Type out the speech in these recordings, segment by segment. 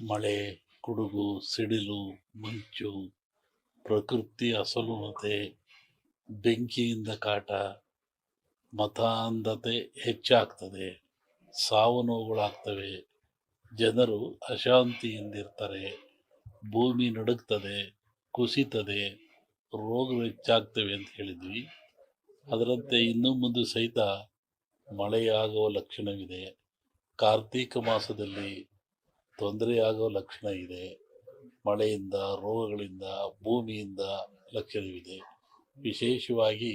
ಮಳೆ ಗುಡುಗು ಸಿಡಿಲು, ಮಂಚು, ಪ್ರಕೃತಿ ಅಸಲುನತೆ, ಬೆಂಕಿಯಿಂದ ಕಾಟ, ಮತಾಂಧತೆ ಹೆಚ್ಚಾಗ್ತದೆ ಸಾವು ನೋವುಗಳಾಗ್ತವೆ ಜನರು ಅಶಾಂತಿಯಿಂದಿರ್ತಾರೆ, ಭೂಮಿ ನಡುಗ್ತದೆ, ಕುಸಿತದೆ ರೋಗಗಳು ಹೆಚ್ಚಾಗ್ತವೆ ಅಂತ ಹೇಳಿದ್ವಿ. ಅದರಂತೆ ಇನ್ನೂ ಮುಂದೆ ಸಹಿತ ಮಳೆಯಾಗುವ ಲಕ್ಷಣವಿದೆ. ಕಾರ್ತೀಕ ಮಾಸದಲ್ಲಿ ತೊಂದರೆಯಾಗುವ ಲಕ್ಷಣ ಇದೆ. ಮಳೆಯಿಂದ, ರೋಗಗಳಿಂದ, ಭೂಮಿಯಿಂದ ಲಕ್ಷಣವಿದೆ. ವಿಶೇಷವಾಗಿ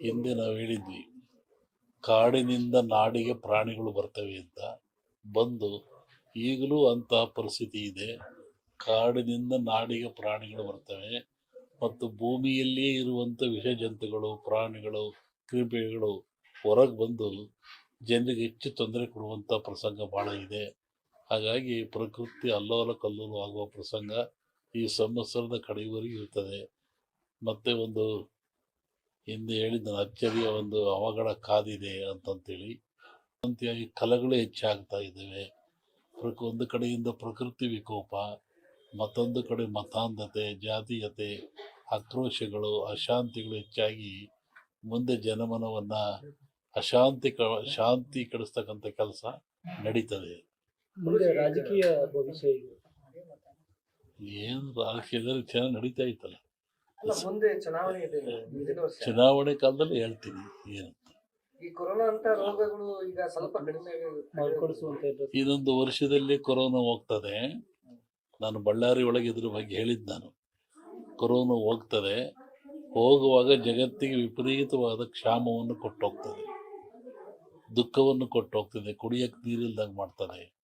ಹಿಂದೆ ನಾವು ಹೇಳಿದ್ವಿ, ಕಾಡಿನಿಂದ ನಾಡಿಗೆ ಪ್ರಾಣಿಗಳು ಬರ್ತವೆ ಅಂತ. ಬಂದು ಈಗಲೂ ಅಂತಹ ಪರಿಸ್ಥಿತಿ ಇದೆ. ಕಾಡಿನಿಂದ ನಾಡಿಗೆ ಪ್ರಾಣಿಗಳು ಬರ್ತವೆ ಮತ್ತು ಭೂಮಿಯಲ್ಲಿಯೇ ಇರುವಂಥ ವಿಷ ಜಂತುಗಳು ಪ್ರಾಣಿಗಳು, ಕ್ರಿಮಿಗಳು ಹೊರಗೆ ಬಂದು ಜನರಿಗೆ ಹೆಚ್ಚು ತೊಂದರೆ ಕೊಡುವಂಥ ಪ್ರಸಂಗ ಭಾಳ ಇದೆ. ಹಾಗಾಗಿ ಪ್ರಕೃತಿ ಅಲ್ಲೋಲ ಕಲ್ಲೋಲು ಆಗುವ ಪ್ರಸಂಗ ಈ ಸಂವತ್ಸರದ ಕಡೆಯವರೆಗೂ ಇರ್ತದೆ. ಮತ್ತೆ ಒಂದು ಹಿಂದೆ ಹೇಳಿದ ಅಚ್ಚರಿಯ ಒಂದು ಅವಘಡ ಕಾದಿದೆ ಅಂತಂತೇಳಿ. ಅಂತೆಯಾಗಿ ಕಲೆಗಳು ಹೆಚ್ಚಾಗ್ತಾ ಇದ್ದಾವೆ. ಪ್ರಕ, ಒಂದು ಕಡೆಯಿಂದ ಪ್ರಕೃತಿ ವಿಕೋಪ, ಮತ್ತೊಂದು ಕಡೆ ಮತಾಂಧತೆ, ಜಾತೀಯತೆ, ಆಕ್ರೋಶಗಳು, ಅಶಾಂತಿಗಳು ಹೆಚ್ಚಾಗಿ ಮುಂದೆ ಜನಮನವನ್ನು ಅಶಾಂತಿ ಕ, ಶಾಂತಿ ಕೆಡಿಸ್ತಕ್ಕಂಥ ಕೆಲಸ ನಡೀತದೆ. ಮುಂದೆ ರಾಜಕೀಯ ಭವಿಷ್ಯ ಇದೆ. ಏನು ರಾಜಕೀಯದಲ್ಲಿ ಚೆನ್ನಾಗಿ ನಡೀತಾ ಇತ್ತಲ್ಲ. ಅಲ್ಲ ಮುಂದೆ ಚುನಾವಣೆ ಇದೆ. ಮುಂದಿನ ವರ್ಷ. ಚುನಾವಣೆ ಕಾಲದಲ್ಲಿ ಹೇಳ್ತೀನಿ ಏನು. ಈ ಕೊರೋನಾ ಅಂತ ರೋಗಗಳು ಈಗ ಸ್ವಲ್ಪ ಕಡಿಮೆ ಇದೊಂದು ಇನ್ನೊಂದು ವರ್ಷದಲ್ಲಿ ಕೊರೋನಾ ಹೋಗ್ತದೆ. ನಾನು ಬಳ್ಳಾರಿ ಒಳಗೆ ಇದ್ರ ಬಗ್ಗೆ ಹೇಳಿದ್ದು ನಾನು. ಕೊರೋನಾ ಹೋಗ್ತದೆ. ಹೋಗುವಾಗ ಜಗತ್ತಿಗೆ ವಿಪರೀತವಾದ ಕ್ಷಾಮವನ್ನು ಕೊಟ್ಟೋಗ್ತದೆ. ದುಃಖವನ್ನು ಕೊಟ್ಟೋಗ್ತದೆ. ಕುಡಿಯಕ್ಕೆ ನೀರಿಲ್ದಂಗೆ ಮಾಡ್ತದೆ.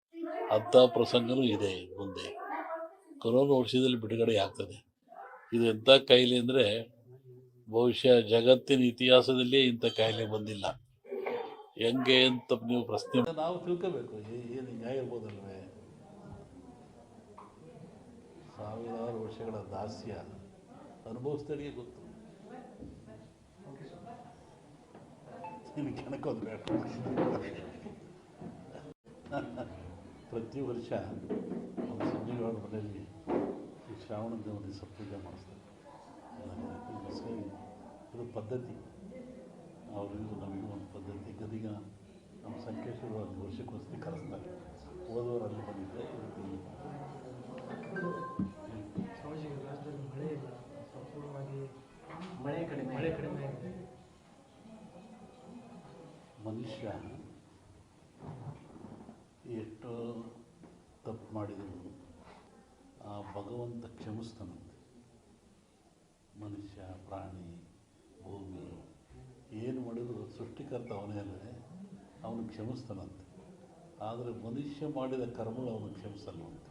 ಅಂಥ ಪ್ರಸಂಗನೂ ಇದೆ ಮುಂದೆ. ಕೊರೋನಾ ವರ್ಷದಲ್ಲಿ ಬಿಡುಗಡೆ ಆಗ್ತದೆ. ಇದು ಎಂಥ ಕಾಯಿಲೆ ಅಂದರೆ ಬಹುಶಃ ಜಗತ್ತಿನ ಇತಿಹಾಸದಲ್ಲೇ ಇಂಥ ಕಾಯಿಲೆ ಬಂದಿಲ್ಲ. ಹೆಂಗೆ ಅಂತ ನೀವು ಪ್ರಶ್ನೆ ನಾವು ತಿಳ್ಕೋಬೇಕು ಏನು ಹಿಂಗಾಗಿರ್ಬೋದಲ್ವೇ ಸಾವಿರಾರು ವರ್ಷಗಳ ದಾಸ್ಯ ಅನುಭವಿಸ್ದಡಿಗೆ ಗೊತ್ತು. ಕೆಣಕೋದು ಬೇಡ. ಪ್ರತಿ ವರ್ಷ ಒಂದು ಸಂಜೆಗಳ ಮನೆಯಲ್ಲಿ ಈ ಶ್ರಾವಣ ದೇವರಿಗೆ ದಿವಸ ಪೂಜೆ ಮಾಡಿಸ್ತಾರೆ. ಇದು ಪದ್ಧತಿ. ಅವರಿಗೂ ನಮಗೂ ಒಂದು ಪದ್ಧತಿ. ಗದಿಗ ನಮ್ಮ ಸಂಕೇಶ್ವರ ಒಂದು ವರ್ಷಕ್ಕೊಂದ್ಸತಿ ಕರೆಸ್ತಾರೆ. ಹೋದವರು ಅಲ್ಲಿ ಬಂದಿದ್ದೆ ಇವತ್ತು ಇಲ್ಲಿ. ರಾಜ್ಯದಲ್ಲಿ ಮಳೆ ಇಲ್ಲ ಸಂಪೂರ್ಣವಾಗಿ ಮಳೆ ಕಡಿಮೆ ಮಳೆ ಕಡಿಮೆ ಆಗಿದೆ ಮನುಷ್ಯ ಎಷ್ಟೋ ಮಾಡಿದರು. ಆ ಭಗವಂತ ಕ್ಷಮಿಸ್ತಾನಂತೆ. ಮನುಷ್ಯ, ಪ್ರಾಣಿ, ಭೂಮಿ, ಏನು ಮಾಡಿದ್ರು ಸೃಷ್ಟಿಕರ್ತ ಅವನೇ ಅಲ್ಲದೆ ಅವನು ಕ್ಷಮಿಸ್ತಾನಂತೆ. ಆದರೆ ಮನುಷ್ಯ ಮಾಡಿದ ಕರ್ಮಗಳು ಅವನು ಕ್ಷಮಿಸಲ್ವಂತೆ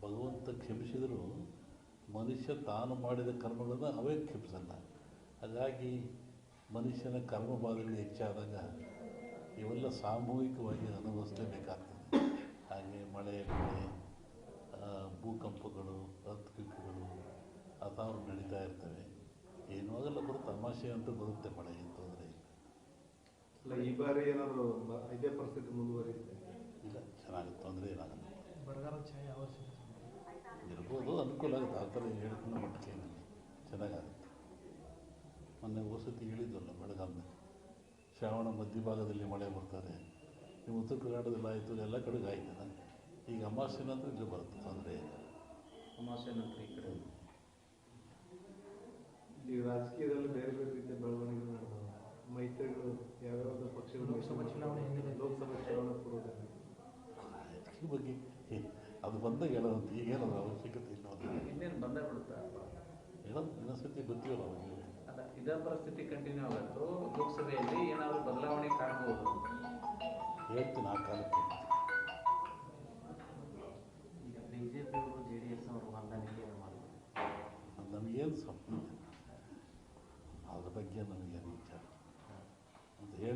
ಭಗವಂತ ಕ್ಷಮಿಸಿದರೂ ಮನುಷ್ಯ ತಾನು ಮಾಡಿದ ಕರ್ಮಗಳನ್ನು ಅವೇ ಕ್ಷಮಿಸಲ್ಲ. ಹಾಗಾಗಿ ಮನುಷ್ಯನ ಕರ್ಮ ಬಾಧಗಳು ಹೆಚ್ಚಾದಾಗ ಇವೆಲ್ಲ ಸಾಮೂಹಿಕವಾಗಿ ಅನುಭವಿಸಲೇಬೇಕಾಗ್ತದೆ ಹಾಗೆ ಮಳೆ ಬೆಳೆ ಆ, ಭೂಕಂಪಗಳು ಅರ್ಥಕ್ವಿಕ್ಗಳು ಅಥಾವು ನಡೀತಾ ಇರ್ತವೆ. ಏನೂ ಆಗಲ್ಲ ಬರುತ್ತೆ ತಮಾಷೆ ಅಂತೂ ಬರುತ್ತೆ ಮಳೆ ಏನು ತೊಂದರೆ ಇಲ್ಲ. ಅಲ್ಲ ಈ ಬಾರಿ ಏನಾದರೂ ಇದೇ ಪರಿಸ್ಥಿತಿ ಮುಂದುವರಿಯುತ್ತೆ? ಇಲ್ಲ ಚೆನ್ನಾಗಿ ತೊಂದರೆ ಏನಾಗಲ್ಲ ಬರಗಾಲ ಛಾಯೆ ಇರ್ಬೋದು ಅನುಕೂಲ ಆಗುತ್ತೆ. ಆ ಥರ ಮಟ್ಟಕ್ಕೆ ಏನಿಲ್ಲ. ಚೆನ್ನಾಗಾಗುತ್ತೆ. ಮೊನ್ನೆ ವಸತಿ ಹೇಳಿದ್ವಲ್ಲ ಬೆಳಗಾವಿನಲ್ಲಿ ಶ್ರಾವಣ ಮಧ್ಯಭಾಗದಲ್ಲಿ ಮಳೆ ಬರ್ತಾರೆ. ನೀವು ಉತ್ತರ ಕರ್ನಾಟಕದಲ್ಲಿ ಆಯಿತು ಎಲ್ಲ ಕಡೆಗೆ ಆಯ್ತಲ್ಲ ಈಗ ಅಮಾವಾಸ್ಯೆ ನಂತರ ಇಲ್ಲಿ ಬರುತ್ತೆ ತೊಂದರೆ ಇಲ್ಲ. ಅಮಾವಾಸ್ಯೆ ನಂತರ ಈ ಕಡೆ? ಈ ರಾಜಕೀಯದಲ್ಲಿ ಬೇರೆ ಬೇರೆ ರೀತಿಯ ಬೆಳವಣಿಗೆ ನಡೆದವು ಮೈತ್ರಿಗಳು ಯಾವ್ಯಾವ ಪಕ್ಷಗಳು ಲೋಕಸಭಾ ಚುನಾವಣೆ ಹಿಂದೆ ಲೋಕಸಭಾ ಚುನಾವಣೆ ಪೂರ್ವದಲ್ಲಿ ಬಗ್ಗೆ ಅದು ಬಂದಾಗ ಹೇಳೋದಂತ ಈಗೇನು ಅದ್ರ ಅವಶ್ಯಕತೆ ಇಲ್ಲ ಇನ್ನೇನು ಬಂದೇ ಬಿಡುತ್ತಾ? ಹೇಳೋದು ಇನ್ನೊಂದ್ಸತಿ ಗೊತ್ತಿಲ್ಲ ಅವಾಗ ಅಲ್ಲ ಇದೇ ಪರಿಸ್ಥಿತಿ ಕಂಟಿನ್ಯೂ ಆಗತ್ತು? ಲೋಕಸಭೆಯಲ್ಲಿ ಏನಾದರೂ ಬದಲಾವಣೆ ಕಾಣಬಹುದು ಹೇಳ್ತೀನಿ ಆ ಕಾಲಕ್ಕೆ. ಈಗ ಬಿ ಜೆ ಡಿ ಎಸ್ ಅವರು ಹೊಂದಾಣಿಕೆ ಮಾಡ್ತಾರೆ ಅದು ನಮಗೇನು ಸಂಬಂಧ ಅದ್ರ ಬಗ್ಗೆ ನಮಗೇನು ವಿಚಾರ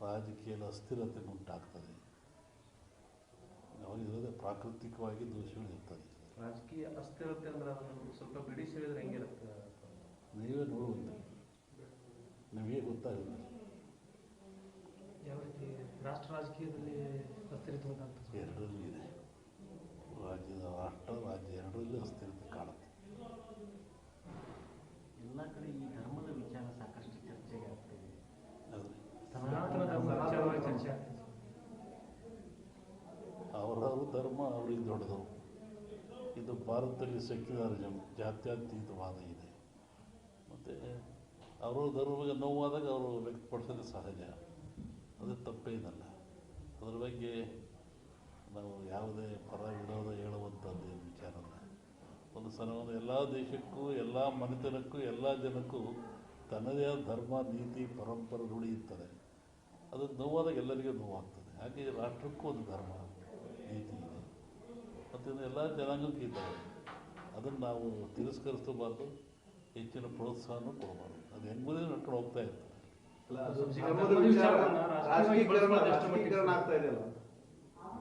ರಾಜಕೀಯದ ಅಸ್ಥಿರತೆ ಉಂಟಾಗ್ತದೆ. ಅವರಿರೋದೇ ಪ್ರಾಕೃತಿಕವಾಗಿ ದೋಷಗಳು ಇರ್ತದೆ. ರಾಜಕೀಯ ಅಸ್ಥಿರತೆ ಅಂದ್ರೆ ಅದನ್ನು ಸ್ವಲ್ಪ ಬಿಡಿಸಿ ಹೇಳಿದ್ರೆ ಹೆಂಗಿರುತ್ತೆ ನೀವೇ ನೋಡುವಂತೆ ನಮಗೆ ಗೊತ್ತಾಗಿಲ್ಲ. ಯಾವ ರೀತಿ ರಾಷ್ಟ್ರ ರಾಜಕೀಯದಲ್ಲಿ ಅಸ್ಥಿರತೆ ಉಂಟಾಗ್ತದೆ ಎರಡರಲ್ಲೂ ಇದೆ ರಾಜ್ಯದ ರಾಷ್ಟ್ರ ರಾಜ್ಯ ಎರಡರಲ್ಲೂ ಅಸ್ಥಿರತೆ ಕಾಣುತ್ತೆ ಎಲ್ಲ ಕಡೆ ಈ ಧರ್ಮದ ವಿಚಾರ ಸಾಕಷ್ಟು ಚರ್ಚೆಗೆ ಆಗ್ತಿದೆ ಆದರೆ ಸನಾತನ ಧರ್ಮ ವಿಚಾರವಾಗಿ ಚರ್ಚೆ ಆಗ್ತದೆ ಅವರವ್ರ ಅವ್ರಿಗೆ ದೊಡ್ಡದು. ಇದು ಭಾರತದಲ್ಲಿ ಸೆಕ್ಯುಲರಿಸಮ್ ಜಾತ್ಯತೀತವಾದ ಇದೆ. ಮತ್ತು ಅವರು ಧರ್ಮಗೆ ನೋವಾದಾಗ ಅವರು ವ್ಯಕ್ತಪಡಿಸೋದು ಸಹಜ. ಅದು ತಪ್ಪೇನಲ್ಲ ಅದರ ಬಗ್ಗೆ ನಾವು ಯಾವುದೇ ಪರ ವಿರೋಧ ಹೇಳುವಂಥದ್ದು ಏನು ವಿಚಾರ ಒಂದು ಸಲ ಒಂದು ಎಲ್ಲ ದೇಶಕ್ಕೂ, ಎಲ್ಲ ಮನೆತನಕ್ಕೂ, ಎಲ್ಲ ಜನಕ್ಕೂ ತನ್ನದೇ ಆದ ಧರ್ಮ, ನೀತಿ, ಪರಂಪರೆ ರೂಢಿ ಅದು ನೋವಾದಾಗ ಎಲ್ಲರಿಗೂ ನೋವಾಗ್ತದೆ. ಹಾಗೆ ರಾಷ್ಟ್ರಕ್ಕೂ ಒಂದು ಧರ್ಮ, ನೀತಿ ಇದೆ. ಮತ್ತು ಇದು ಎಲ್ಲ ಜನಾಂಗಕ್ಕೂ ಇದ್ದಾವೆ. ಅದನ್ನು ನಾವು ತಿರಸ್ಕರಿಸಬಾರ್ದು. ಹೆಚ್ಚಿನ ಪ್ರೋತ್ಸಾಹನೂ ಕೊಡಬಾರ್ದು. ಅದು ಹೆಂಗುದೇ ನಡ್ಕೊಂಡು ಹೋಗ್ತಾ ಇತ್ತು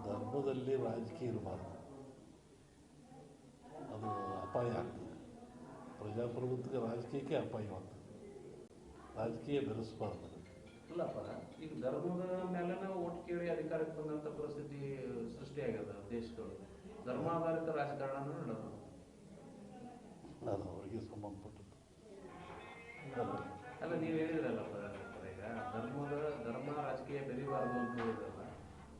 ಧರ್ಮದಲ್ಲಿ ರಾಜಕೀಯ ಇರಬಾರ್ದು. ಅದು ಅಪಾಯ ಆಗ್ತದೆ. ಪ್ರಜಾಪ್ರಭುತ್ವಕ್ಕೆ ರಾಜಕೀಯಕ್ಕೆ ಅಪಾಯವಾಗ್ತದೆ ರಾಜಕೀಯ ಬೆರೆಸಬಾರ್ದು. ಇಲ್ಲಪ್ಪ ಈಗ ಧರ್ಮದ ಮೇಲೆ ನಾವು ಓಟ್ ಕೇಳಿ ಅಧಿಕಾರಕ್ಕೆ ಬಂದಂತ ಪರಿಸ್ಥಿತಿ ಸೃಷ್ಟಿಯಾಗ್ಯದ ದೇಶದೊಳಗೆ. ಧರ್ಮಾಧಾರಿತ ರಾಜಕಾರಣ ನಡೆದು. ಅದು ಅವರಿಗೆ ಸಂಬಂಧಪಟ್ಟದ್ದು. ಅಲ್ಲ ನೀವು ಹೇಳಿದ್ರಲ್ಲ ಈಗ ಧರ್ಮದ ಧರ್ಮ ರಾಜಕೀಯ ಬೆರಿಬಾರ್ದು ಅಂತ ಹೇಳಿದ್ರಲ್ಲ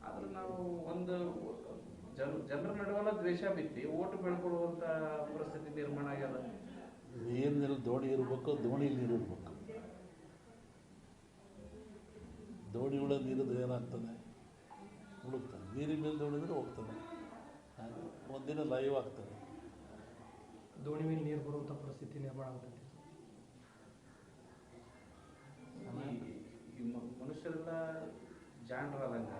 ಆದ್ರೆ ನಾವು ಒಂದು ಜನ ಜನರ ನಡುವಲ್ಲ ದ್ವೇಷ ಬಿತ್ತಿ ಓಟ್ ಬೆಳ್ಕೊಳ್ಳುವಂತ ಪರಿಸ್ಥಿತಿ ನಿರ್ಮಾಣ ಆಗ್ಯದ? ನೀರಿನಲ್ಲಿ ದೋಣಿ ಇರಬೇಕು ದೋಣಿ ನೀರು ಇರಬೇಕು. ದೋಣಿ ಒಳಗೆ ನೀರಿದ್ರೆ ಏನಾಗ್ತದೆ? ಮುಳುಗ್ತದೆ ನೀರಿನ ಮೇಲೆ ದೋಣಿದ್ರೆ ಹೋಗ್ತದೆ. ಹಾಗೆ ಒಂದಿನ ಲೈವ್ ಆಗ್ತದೆ. ದೋಣಿ ಮೇಲೆ ನೀರು ಬರುವಂಥ ಪರಿಸ್ಥಿತಿ ನಿರ್ಮಾಣ ಆಗುತ್ತೆ ಮನುಷ್ಯರೆಲ್ಲ ಜಾಣರಾದಂಗ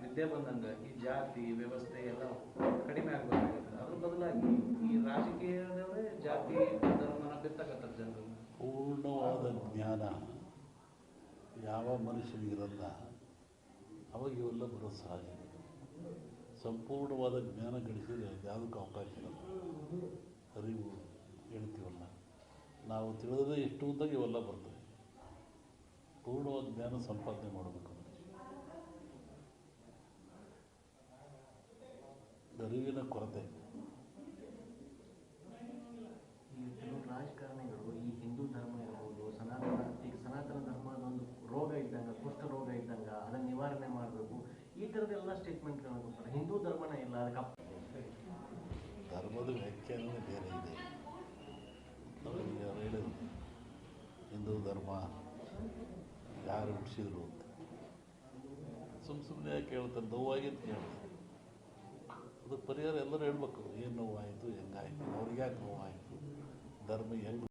ವಿದ್ಯೆ ಬಂದಂಗ ಈ ಜಾತಿ ವ್ಯವಸ್ಥೆ ಎಲ್ಲ ಕಡಿಮೆ ಆಗ್ಬೇಕಾಗುತ್ತೆ. ಅದ್ರ ಬದಲಾಗಿ ಈ ರಾಜಕೀಯದವರೇ ಜಾತಿ ಧರ್ಮನ ಬಿತ್ತಕತ್ತಾರ ಜನರು. ಪೂರ್ಣವಾದ ಜ್ಞಾನ ಯಾವ ಮನುಷ್ಯನಿಗಿರಲ್ಲ ಅವಾಗ ಇವೆಲ್ಲ ಬರೋದು ಸಹಜ. ಸಂಪೂರ್ಣವಾದ ಜ್ಞಾನ ಗಳಿಸಿದರೆ ಯಾವುದಕ್ಕೂ ಅವಕಾಶ ಇರಲ್ಲ ಅರಿವು ಹೇಳ್ತೀವಲ್ಲ ನಾವು ತಿಳಿದೇ ಎಷ್ಟು ಉದ್ದಾಗ ಇವೆಲ್ಲ ಬರ್ತವೆ ಪೂರ್ಣವಾದ ಜ್ಞಾನ ಸಂಪಾದನೆ ಮಾಡಬೇಕು ಅರಿವಿನ ಕೊರತೆ ಈ ಕೆಲವು ರಾಜಕಾರಣಿಗಳು ಈ ಹಿಂದೂ ಧರ್ಮ ಇರ್ಬೋದು ಸನಾತನ ಈಗ ಸನಾತನ ಧರ್ಮದ ಒಂದು ರೋಗ ಇದ್ದಂಗೆ ಕುಷ್ಠ ರೋಗ ಇದ್ದಂಗೆ ಅದನ್ನ ನಿವಾರಣೆ ಮಾಡಬೇಕು ಈ ಥರದ್ದೆಲ್ಲ ಸ್ಟೇಟ್ಮೆಂಟ್ಗಳನ್ನ ಕೊಡ್ತಾರೆ ಹಿಂದೂ ಧರ್ಮನ ಇಲ್ಲ ಅದಕ್ಕೆ ಅಪ್- ಧರ್ಮದ ವ್ಯಾಖ್ಯಾನವೇ ಬೇರೆ ಇದೆ ಅವರಿಗೆ ಅವ್ರು ಹೇಳಿದ್ರು ಹಿಂದೂ ಧರ್ಮ ಯಾರು ಹುಟ್ಟಿಸಿದ್ರು ಅಂತ. ಸುಮ್ಮ ಸುಮ್ಮನೆ ಯಾಕೆ ಹೇಳ್ತಾರೆ ನೋವಾಗಿ ಅಂತ ಹೇಳ್ತಾರೆ ಅದಕ್ಕೆ ಪರಿಹಾರ ಎಲ್ಲರೂ ಹೇಳ್ಬೇಕು. ಏನು ನೋವಾಯಿತು, ಹೆಂಗಾಯಿತು ಅವ್ರಿಗೆ ಯಾಕೆ ನೋವಾಯಿತು? ಧರ್ಮ ಹೆಂಗೆ